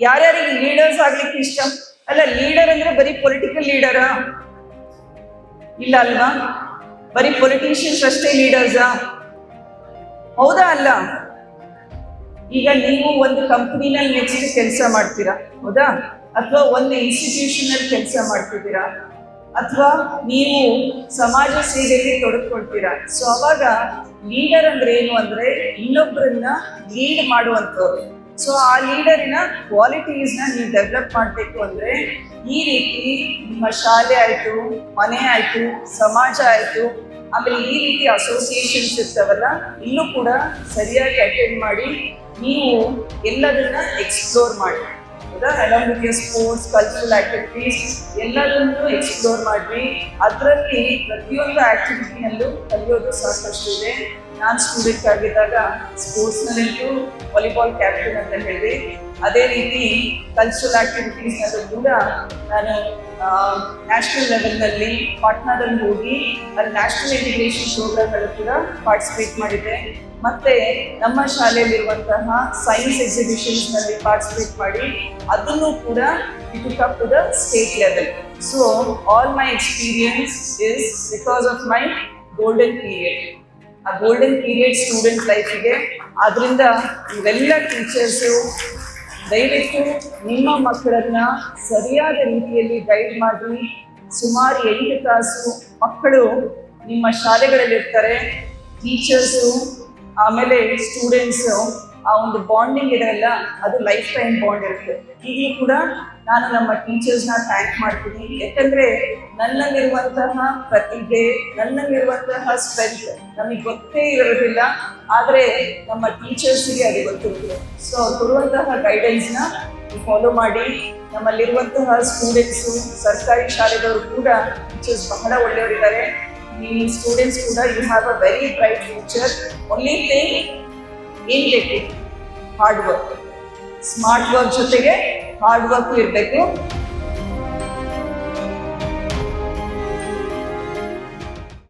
ಯಾರ್ಯಾರಿಗೆ ಲೀಡರ್ಸ್ ಆಗ್ಲಿಕ್ಕೆ ಇಷ್ಟ? ಅಲ್ಲ ಲೀಡರ್ ಅಂದ್ರೆ ಬರೀ ಪೊಲಿಟಿಕಲ್ ಲೀಡರ ಇಲ್ಲ ಅಲ್ವಾ? ಬರೀ ಪೊಲಿಟಿಷಿಯನ್ಸ್ ಅಷ್ಟೇ ಲೀಡರ್ಸಾ ಹೌದಾ ಅಲ್ಲ? ಈಗ ನೀವು ಒಂದು ಕಂಪ್ನಿನಲ್ಲಿ ನೆಕ್ಸ್ಟ್ ಕೆಲಸ ಮಾಡ್ತೀರಾ? ಹೌದಾ? ಅಥವಾ ಒಂದು ಇನ್ಸ್ಟಿಟ್ಯೂಷನ್ ಅಲ್ಲಿ ಕೆಲಸ ಮಾಡ್ತಿದ್ದೀರಾ? ಅಥವಾ ನೀವು ಸಮಾಜ ಸೇವೆಯಲ್ಲಿ ತೊಡಗಿಕೊಳ್ತೀರಾ? ಸೊ ಅವಾಗ ಲೀಡರ್ ಅಂದ್ರೆ ಏನು ಅಂದ್ರೆ ಇನ್ನೊಬ್ಬರನ್ನ ಲೀಡ್ ಮಾಡುವಂಥವ್ರು. ಸೊ ಆ ಲೀಡರಿನ ಕ್ವಾಲಿಟೀಸ್ನ ನೀವು ಡೆವಲಪ್ ಮಾಡಬೇಕು ಅಂದ್ರೆ ಈ ರೀತಿ ನಿಮ್ಮ ಶಾಲೆ ಆಯಿತು, ಮನೆ ಆಯಿತು, ಸಮಾಜ ಆಯಿತು, ಆಮೇಲೆ ಈ ರೀತಿ ಅಸೋಸಿಯೇಷನ್ಸ್ ಇರ್ತಾವಲ್ಲ, ಇನ್ನೂ ಕೂಡ ಸರಿಯಾಗಿ ಅಟೆಂಡ್ ಮಾಡಿ ನೀವು ಎಲ್ಲದನ್ನ ಎಕ್ಸ್ಪ್ಲೋರ್ ಮಾಡಿ. ಹೌದಾ? ಅಲಾಂಗ್ ಸ್ಪೋರ್ಟ್ಸ್ ಕಲ್ಚರಲ್ ಆಕ್ಟಿವಿಟೀಸ್ ಎಲ್ಲದನ್ನು ಎಕ್ಸ್ಪ್ಲೋರ್ ಮಾಡಿ. ಅದರಲ್ಲಿ ಪ್ರತಿಯೊಂದು ಆಕ್ಟಿವಿಟಿನಲ್ಲೂ ಕಲಿಯೋದು ಸಾಕಷ್ಟು ಇದೆ ನಾನು ಸ್ಟೂಡೆಂಟ್ ಆಗಿದ್ದಾಗ ಸ್ಪೋರ್ಟ್ಸ್ನಲ್ಲಂತೂ ವಾಲಿಬಾಲ್ ಕ್ಯಾಪ್ಟನ್ ಅಂತ ಹೇಳಿದೆ ಅದೇ ರೀತಿ ಕಲ್ಚರಲ್ ಆಕ್ಟಿವಿಟೀಸ್ನಲ್ಲೂ ಕೂಡ ನಾನು ನ್ಯಾಷನಲ್ ಲೆವೆಲ್ನಲ್ಲಿ ಪಾಟ್ನಾದಲ್ಲಿ ಹೋಗಿ ಅಲ್ಲಿ ನ್ಯಾಷನಲ್ ಇಂಟಿಗ್ರೇಷನ್ ಪ್ರೋಗ್ರಾಮ್ಗಳು ಕೂಡ ಪಾರ್ಟಿಸಿಪೇಟ್ ಮಾಡಿದ್ದೆ. ಮತ್ತೆ ನಮ್ಮ ಶಾಲೆಯಲ್ಲಿರುವಂತಹ ಸೈನ್ಸ್ ಎಕ್ಸಿಬಿಷನ್ಸ್ನಲ್ಲಿ ಪಾರ್ಟಿಸಿಪೇಟ್ ಮಾಡಿ, ಅದನ್ನು ಕೂಡ up to the state level so all my experience is because of my golden period ಆ ಗೋಲ್ಡನ್ ಪೀರಿಯಡ್ ಸ್ಟೂಡೆಂಟ್ ಲೈಫಿಗೆ ಅದರಿಂದ ಇವೆಲ್ಲ ಟೀಚರ್ಸು ದಯವಿಟ್ಟು ನಿಮ್ಮ ಮಕ್ಕಳನ್ನ ಸರಿಯಾದ ರೀತಿಯಲ್ಲಿ ಗೈಡ್ ಮಾಡಿ. ಸುಮಾರು ಎಂಟು ತಾಸು ಮಕ್ಕಳು ನಿಮ್ಮ ಶಾಲೆಗಳಲ್ಲಿ ಇರ್ತಾರೆ ಟೀಚರ್ಸು ಆಮೇಲೆ ಸ್ಟೂಡೆಂಟ್ಸು ಆ ಒಂದು ಬಾಂಡಿಂಗ್ ಇರೋಲ್ಲ ಅದು ಲೈಫ್ ಟೈಮ್ ಬಾಂಡ್ ಇರುತ್ತೆ. ಈಗಲೂ ಕೂಡ ನಾನು ನಮ್ಮ ಟೀಚರ್ಸ್ನ ಥ್ಯಾಂಕ್ ಮಾಡ್ತೀನಿ. ಯಾಕಂದ್ರೆ ನನ್ನಲ್ಲಿರುವಂತಹ ಪ್ರತಿಭೆ, ನನ್ನಲ್ಲಿರುವಂತಹ ಸ್ಟ್ರೆಂತ್ ನಮಗೆ ಗೊತ್ತೇ ಇರೋದಿಲ್ಲ. ಆದರೆ ನಮ್ಮ ಟೀಚರ್ಸ್ಗೆ ಅದು ಗೊತ್ತಿರುತ್ತೆ. ಸೊ ಕೊಡುವಂತಹ ಗೈಡೆನ್ಸ್ನ ಫಾಲೋ ಮಾಡಿ. ನಮ್ಮಲ್ಲಿರುವಂತಹ ಸ್ಟೂಡೆಂಟ್ಸು ಸರ್ಕಾರಿ ಶಾಲೆದವರು ಕೂಡ ಟೀಚರ್ಸ್ ಬಹಳ ಒಳ್ಳೆಯವರಿದ್ದಾರೆ. ಈ ಸ್ಟೂಡೆಂಟ್ಸ್ ಕೂಡ you have a very bright future only thing ಏನ್ ಬೇಕು? ಹಾರ್ಡ್ ವರ್ಕ್ ಸ್ಮಾರ್ಟ್ ವರ್ಕ್ ಜೊತೆಗೆ ಹಾರ್ಡ್ ವರ್ಕ್ ಇರಬೇಕು.